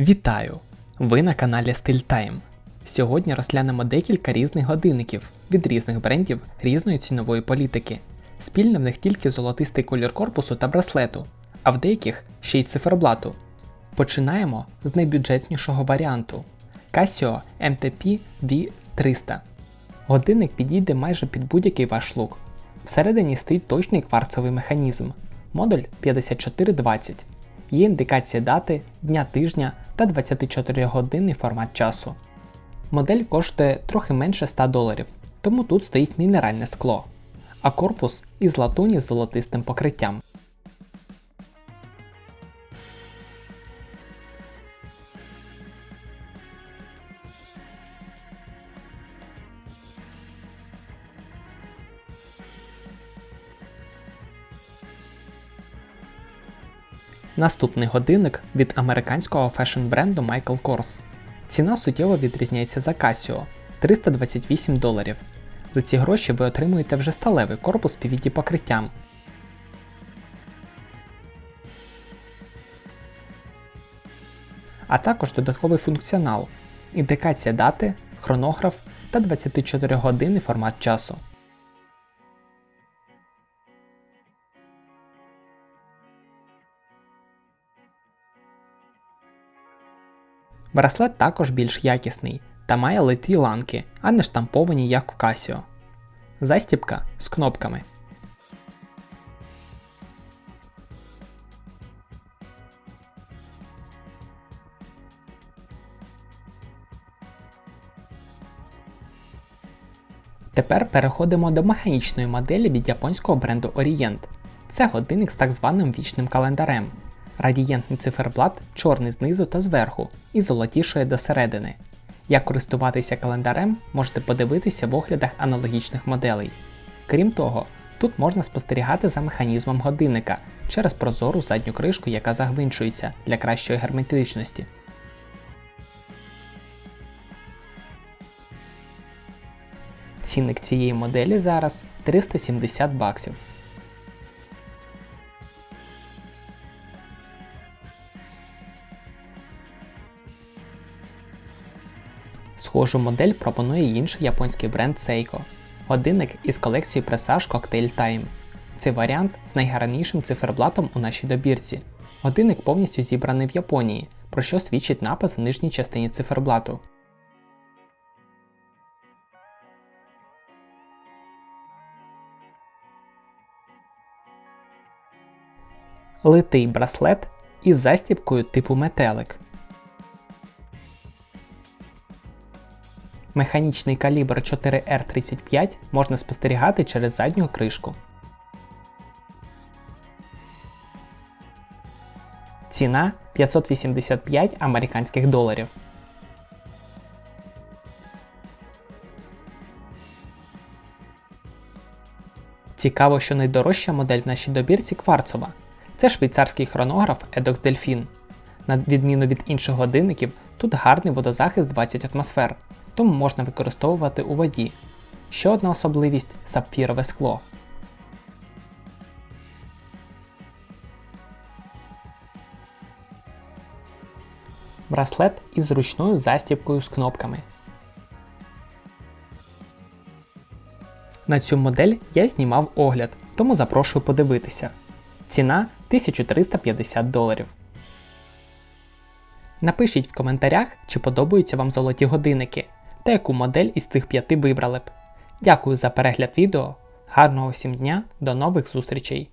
Вітаю! Ви на каналі StyleTime. Сьогодні розглянемо декілька різних годинників від різних брендів різної цінової політики. Спільне в них тільки золотистий колір корпусу та браслету, а в деяких ще й циферблату. Починаємо з найбюджетнішого варіанту Casio MTP V300. Годинник підійде майже під будь-який ваш лук. Всередині стоїть точний кварцовий механізм, модуль 5420. Є індикація дати, дня тижня та 24-годинний формат часу. Модель коштує трохи менше 100 доларів, тому тут стоїть мінеральне скло, а корпус із латуні з золотистим покриттям. Наступний годинник від американського фешн бренду Michael Kors. Ціна суттєво відрізняється за Casio 328 доларів. За ці гроші ви отримуєте вже сталевий корпус PVD покриттям. А також додатковий функціонал, індикація дати, хронограф та 24 годинний формат часу. Браслет також більш якісний та має литі ланки, а не штамповані як в Casio. Застібка з кнопками. Тепер переходимо до механічної моделі від японського бренду Orient. Це годинник з так званим вічним календарем. Радієнтний циферблат чорний знизу та зверху і золотішає до середини. Як користуватися календарем, можете подивитися в оглядах аналогічних моделей. Крім того, тут можна спостерігати за механізмом годинника через прозору задню кришку, яка загвинчується для кращої герметичності. Цінник цієї моделі зараз 370 баксів. Схожу модель пропонує інший японський бренд Seiko. Годинник із колекції Presage Cocktail Time. Цей варіант з найгарнішим циферблатом у нашій добірці. Годинник повністю зібраний в Японії, про що свідчить напис в нижній частині циферблату. Литий браслет із застібкою типу метелик. Механічний калібр 4R35 можна спостерігати через задню кришку. Ціна 585 американських доларів. Цікаво, що найдорожча модель в нашій добірці кварцова. Це швейцарський хронограф Edox Delfin. На відміну від інших годинників, тут гарний водозахист 20 атмосфер тому можна використовувати у воді. Ще одна особливість сапфірове скло. Браслет із зручною застібкою з кнопками. На цю модель я знімав огляд, тому запрошую подивитися. Ціна 1350 доларів. Напишіть в коментарях, чи подобаються вам золоті годинники та яку модель із цих п'яти вибрали б. Дякую за перегляд відео, гарного всім дня, до нових зустрічей!